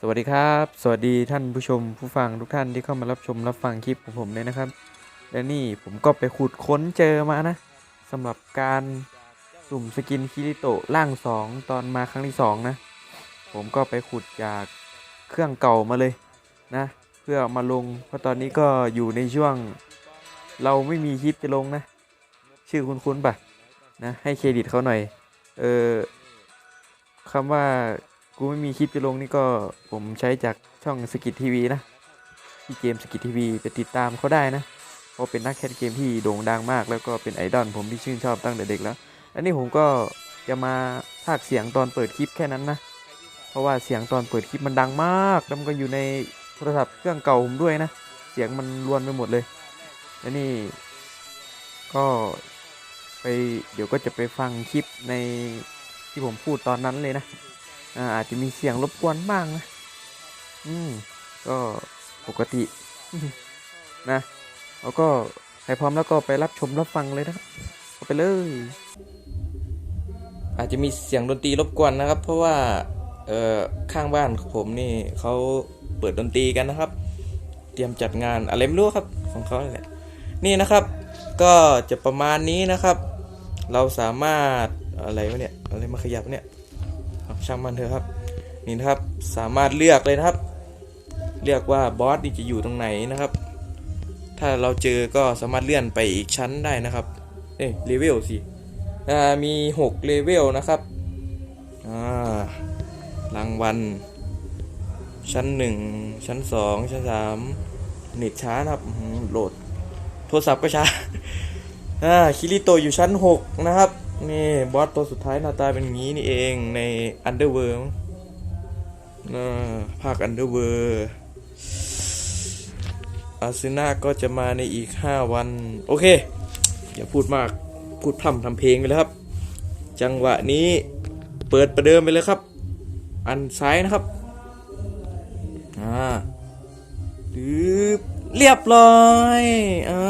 สวัสดีครับ สวัสดีท่านผู้ชมผู้ฟังทุกท่านที่เข้ามารับชมรับฟังคลิปของผมเลยนะครับ และนี่ผมก็ไปขุดค้นเจอมานะสำหรับการสุ่มสกินคิริโตะร่างสองตอนมาครั้งที่สองนะ ผมก็ไปขุดจากเครื่องเก่ามาเลยนะ เพื่อมาลง เพราะตอนนี้ก็อยู่ในช่วงเราไม่มีคลิปจะลงนะ ชื่อคุ้นๆปะนะให้เครดิตเขาหน่อย เออคำว่า กูไม่มีคลิปจะลงนี่ก็ผมใช้จากช่องสกิททีวีนะพี่เจมสกิททีวีไปติดตามเขาได้นะเพราะเป็นนักแคสเกมที่โด่งดังมาก แล้วก็เป็นไอดอลผมที่ชื่นชอบตั้งแต่เด็กแล้ว อันนี้ผมก็จะมาพากเสียงตอนเปิดคลิปแค่นั้นนะ เพราะว่าเสียงตอนเปิดคลิปมันดังมากแล้วมันก็อยู่ในโทรศัพท์เครื่องเก่าผมด้วยนะ เสียงมันรวนไปหมดเลยและนี่ก็ไปเดี๋ยวก็จะไปฟังคลิปในที่ผมพูดตอนนั้นเลยนะ อาจจะมีเสียงรบกวนบ้างนะ อืม ก็ปกตินะแล้วก็ใครพร้อมแล้วก็ไปรับชมรับฟังเลยนะครับไปเลย อาจจะมีเสียงดนตรีรบกวนนะครับ เพราะว่าเอ่อข้างบ้านผมนี่เขาเปิดดนตรีกันนะครับ เตรียมจัดงานอะไรไม่รู้ครับ ของเขาแหละนี่นะครับ ก็จะประมาณนี้นะครับ เราสามารถอะไรวะเนี่ยอะไรมาขยับเนี่ย ช่างมันเถอะครับ นี่นะครับสามารถเลือกเลยนะครับ เลือกว่าบอสนี่จะอยู่ตรงไหนนะครับ ถ้าเราเจอก็สามารถเลื่อนไปอีกชั้นได้นะครับเอ้ยเลเวลสิอ่มี6เลเวลนะครับรางวัลชั้น 1 ชั้น 2 ชั้น3เน็ตช้านะครับโหลด โทรศัพท์ก็ช้าคิริโตอยู่ชั้น 6 นะครับ นี่บอสตัวสุดท้ายหน้าตาเป็นงี้นี่เองใน Underworld นะภาค Underworld อาซึนาก็จะมาในอีก 5 วัน โอเค อย่าพูดมากพูดพร่ำทำเพลงไปเลยครับ จังหวะนี้เปิดประเดิมไปเลยครับ อันซ้ายนะครับ อ่าดืบเรียบร้อย อ่า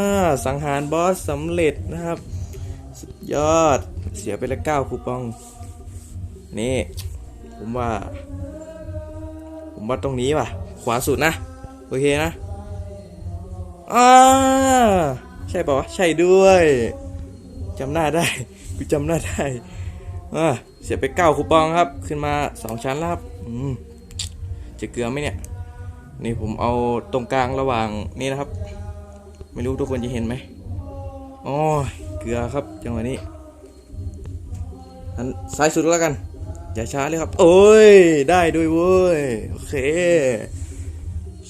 สังหารบอสสำเร็จนะครับ ยอด เสียไปละเก้าคูปอง นี่ ผมว่า ผมว่าตรงนี้ว่ะ ขวาสุดนะ โอเคนะอ่าใช่ป่าวะ ใช่ด้วยจำหน้าได้กูจำหน้าได้อ่าเสียไปเก้าคูปองครับ ขึ้นมาสองชั้นแล้วครับจะเกลือไหมเนี่ย นี่ผมเอาตรงกลางระหว่างนี่นะครับ ไม่รู้ทุกคนจะเห็นไหมอ๋อ เกลือครับจังหวะนี้อันซ้ายสุดแล้วกัน อย่าช้าเลยครับ โอ้ย ได้ด้วยเว้ย โอเค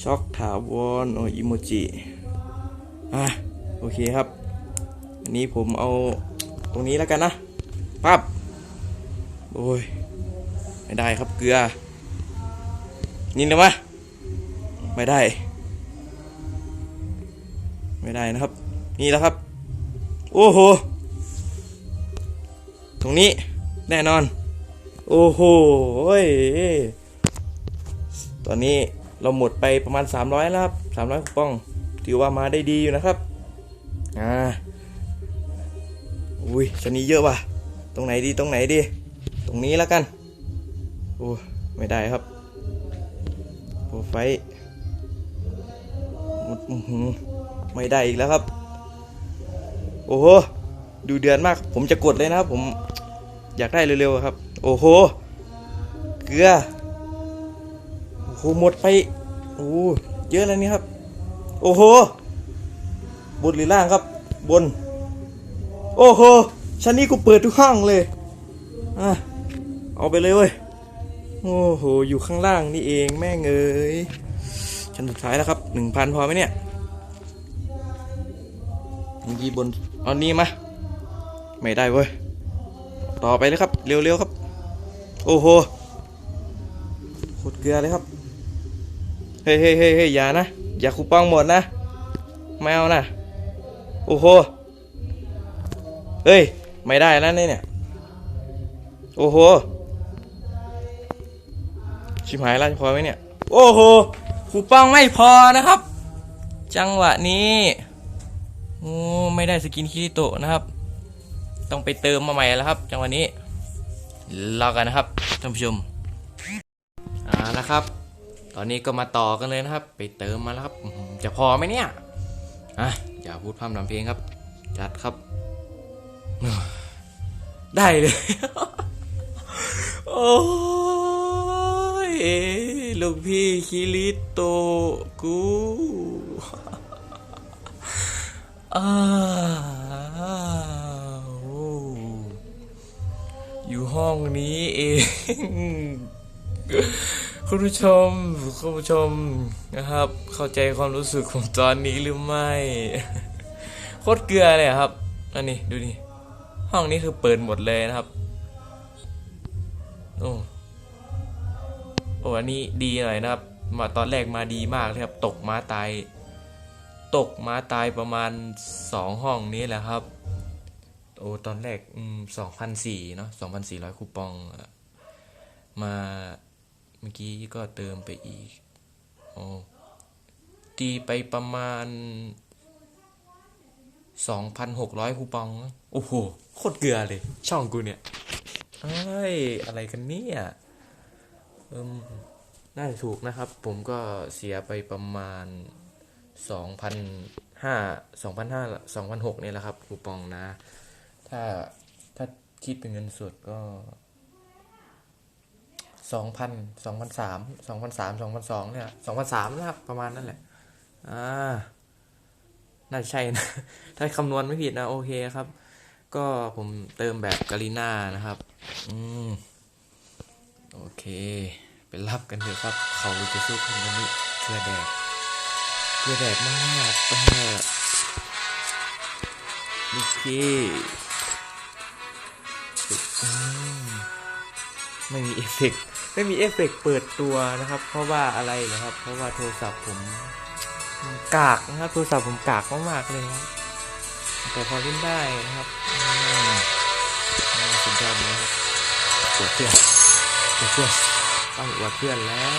ช็อกถาวรโอ้ยอิโมจิ อะ โอเคครับ อันนี้ผมเอาตรงนี้แล้วกันนะ ปั๊บ โอ้ย ไม่ได้ครับเกลือ นี่นะวะไม่ได้ ไม่ได้นะครับ นี่แล้วครับ โอ้โห ตรงนี้แน่นอน โอ้โหยตอนนี้เราหมดไปประมาณ 300แล้วครับ300คูปองถือว่ามาได้ดีอยู่นะครับ อ่า อุ้ยชั้นนี้เยอะว่ะ ตรงไหนดี ตรงไหนดี ตรงนี้แล้วกัน โอ้ไม่ได้ครับโปรไฟหมดอื้อหือไม่ได้อีกแล้วครับ โอ้โหดูเดือนมาก ผมจะกดเลยนะครับ ผมอยากได้เร็วๆครับ โอ้โห เกลือ โอ้โห หมดไป โอ้โหเยอะแล้วนี่ครับ โอ้โห บนหรือล่างครับ บน โอ้โห ชั้นนี้กูเปิดทุกห้องเลยอะเอาไปเลยเว้ย โอ้โห อยู่ข้างล่างนี่เองแม่งเอ้ย ชั้นสุดท้ายแล้วครับหนึ่งพันพอไหมเนี่ยยีบน เอานี่มา ไม่ได้เว้ย ต่อไปเลยครับ เร็วๆครับ โอ้โหโคตรเกลือเลยครับเฮ้ยเฮ้ยเฮ้ยเฮ้ยอย่านะ อย่าคูปองหมดนะ ไม่เอานะ โอ้โห เฮ้ย ไม่ได้แล้วเนี่ย โอ้โห ชิบหายแล้วพอไหมเนี่ย โอ้โหคูปองไม่พอนะครับ จังหวะนี้ โอ้ไม่ได้สกินคิริโตะนะครับ ต้องไปเติมมาใหม่แล้วครับ จังหวะนี้รอกันนะครับท่านผู้ชมอ่านะครับ ตอนนี้ก็มาต่อกันเลยนะครับ ไปเติมมาแล้วครับ จะพอไหมเนี่ยอะอย่าพูดพร่ำทำเพลงครับ จัดครับ ได้เลย โอ้ยลูกพี่คิริโตะกู อยู่ห้องนี้เอง คุณผู้ชม คุณผู้ชมนะครับ เข้าใจความรู้สึกของตอนนี้หรือไม่ โคตรเกลือเลยครับ อันนี้ดูนี่ ห้องนี้คือเปิดหมดเลยนะครับ โอ้ โอ้ อันนี้ดีหน่อยนะครับ มาตอนแรกมาดีมากเลยครับ ตกม้าตาย ตกม้าตายประมาณสองห้องนี้แหละครับ โอ้ตอนแรกสองพันสี่เนาะสองพันสี่ร้อยคูปอง มาเมื่อกี้ก็เติมไปอีก โอ้ตีไปประมาณสองพันหกร้อยคูปอง โอ้โห โคตรเกลือเลย ช่องกูเนี่ยเอ้อะไรกันเนี่ยอืมน่าจะถูกนะครับ ผมก็เสียไปประมาณ สองพันห้าสองพันห้าสองพันหกเนี่ยแหละครับคูปองนะ ถ้าถ้าคิดเป็นเงินสดก็สองพันสองพันสามสองพันสามสองพันสองเนี่ยสองพันสามนะครับประมาณนั้นแหละ อ่า น่าจะใช่นะ ถ้าคำนวณไม่ผิดนะ โอเคครับ ก็ผมเติมแบบกาลิน่านะครับ อืม โอเค ไปรับกันเถอะครับ เขาจะสู้คนกันนี้เพื่อแดก คือแดดมากเออโอเคอืมไม่มีเอฟเฟกไม่มีเอฟเฟกเปิดตัวนะครับ เพราะว่าอะไรนะครับ เพราะว่าโทรศัพท์ผมกากนะครับ โทรศัพท์ผมกากมากๆเลยครับแต่พอเล่นได้นะครับสุดยอดเลยครับปวดเพื่อนปวดเพื่อนต้องอวดเพื่อนแล้ว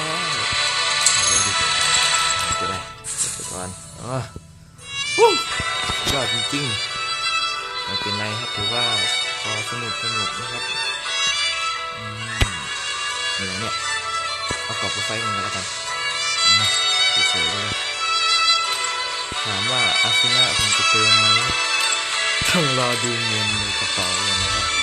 เอาเลยดิจะได้ ไปก่อนอ๋อวู้ยอดจริงๆไม่เป็นไรครับถือว่าพอสนุกสนุกนะครับอืมเหนือเนี่ยเอากรอบไฟมันกันแล้วกันอืมสวยๆเลยถามว่าอาซิน่าผมจะเติมไหมต้องรอดูเงินในกระเป๋าเลยนะครับ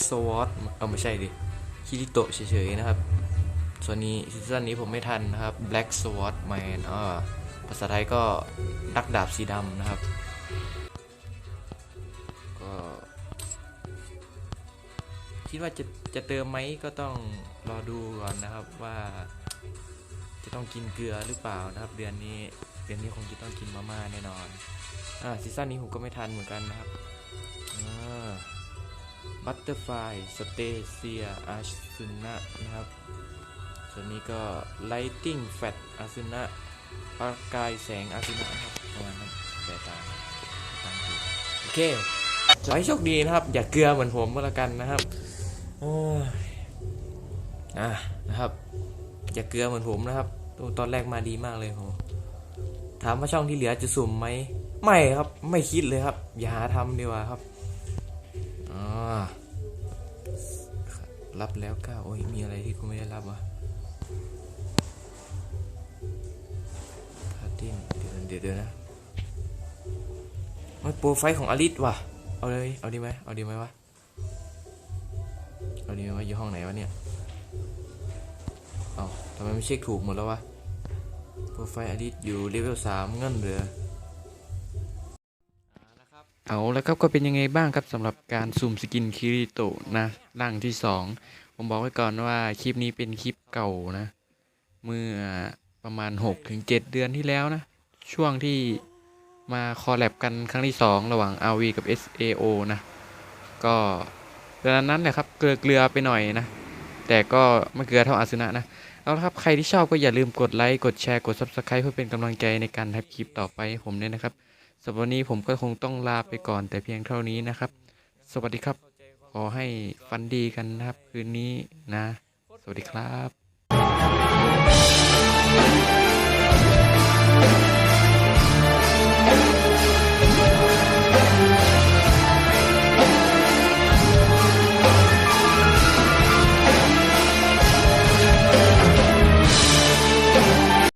Black Sword เอาไม่ใช่ดิคิริโตะเฉยๆนะครับ ส่วนนี้ซีซั่นนี้ผมไม่ทันนะครับ Black Sword Man อ่าภาษาไทยก็นักดาบสีดำนะครับ ก็คิดว่าจะจะเติมไหมก็ต้องรอดูก่อนนะครับว่า จะต้องกินเกลือหรือเปล่านะครับ เดือนนี้เดือนนี้คงจะต้องกินมาม่าแน่นอนอ่าซีซั่นนี้ผมก็ไม่ทันเหมือนกันนะครับ บัตเตอร์ไฟสเตเซียอาซุนะนะครับ ส่วนนี้ก็ Lighting Fat อาซุนะประกายแสงอาซุนะครับประมาณนั้นแต่ตามตามถูโอเคขอให้โชคดีนะครับ อย่าเกลือเหมือนผมก็แล้วกันนะครับโอ้ยอะนะครับ อย่าเกลือเหมือนผมนะครับตัวตอนแรกมาดีมากเลยโหถามว่าช่องที่เหลือจะสุ่มไหมไม่ครับ ไม่คิดเลยครับ อย่าหาทำดีกว่าครับ รับแล้วก้าโอ้ย มีอะไรที่กูไม่ได้รับวะพาร์ติ้งเดี๋ยวเดี๋ยวเดี๋ยวนะไม่โปรไฟล์ของอลิสว่ะ เอาเลย เอาดีไหมเอาดีไหมวะ เอาดีไหมวะอยู่ห้องไหนวะเนี่ย เอาทำไมไม่เช็คถูกหมดแล้ววะ โปรไฟล์อดีตอยู่เลเวลสามเงินเหลือ เอาแล้วครับก็เป็นยังไงบ้างครับสำหรับการสุ่มสกินคิริโตะนะร่างที่สองผมบอกไว้ก่อนว่าคลิปนี้เป็นคลิปเก่านะ เมื่อประมาณ6ถึง7เดือนที่แล้วนะ ช่วงที่มาคอลแลบกันครั้งที่ 2 ระหว่าง RV กับ SAO นะ ก็เดือนนั้นแหละครับเกลือเกลือไปหน่อยนะ แต่ก็ไม่เกลือเท่าอาซุนะนะ เอาละครับ ใครที่ชอบก็อย่าลืมกดไลค์ กดแชร์ กด Subscribe เพื่อเป็นกำลังใจในการทำคลิปต่อไปผมด้วยนะครับ สำหรับวันนี้ผมก็คงต้องลาไปก่อนแต่เพียงเท่านี้นะครับ สวัสดีครับ ขอให้ฟันดีกันนะครับ คืนนี้นะ สวัสดีครับ